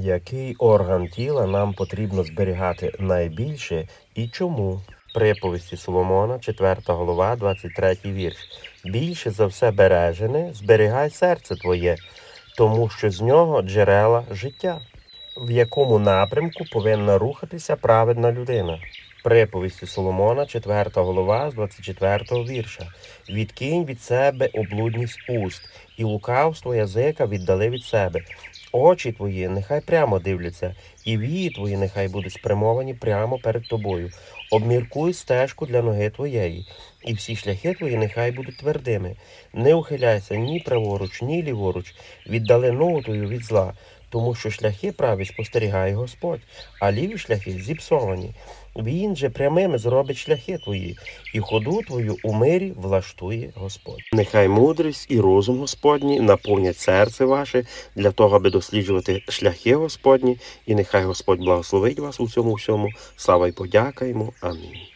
Який орган тіла нам потрібно зберігати найбільше і чому? Приповісті Соломона, 4 голова, 23 вірш. Більше за все бережене, зберігай серце твоє, тому що з нього джерела життя. В якому напрямку повинна рухатися праведна людина? Приповісті Соломона, 4 голова, з 24 вірша. Відкинь від себе облудність уст, і лукавство язика віддали від себе. Очі твої нехай прямо дивляться, і вії твої нехай будуть спрямовані прямо перед тобою. Обміркуй стежку для ноги твоєї, і всі шляхи твої нехай будуть твердими. Не ухиляйся ні праворуч, ні ліворуч, віддали ногу твою від зла, тому що шляхи праві спостерігає Господь, а ліві шляхи зіпсовані. Він же прямими зробить шляхи твої, і ходу твою у мирі влаштує Господь. Нехай мудрість і розум Господні наповнять серце ваше для того, аби досліджувати шляхи Господні, і нехай Господь благословить вас у цьому всьому. Слава й подяка йому. Амінь.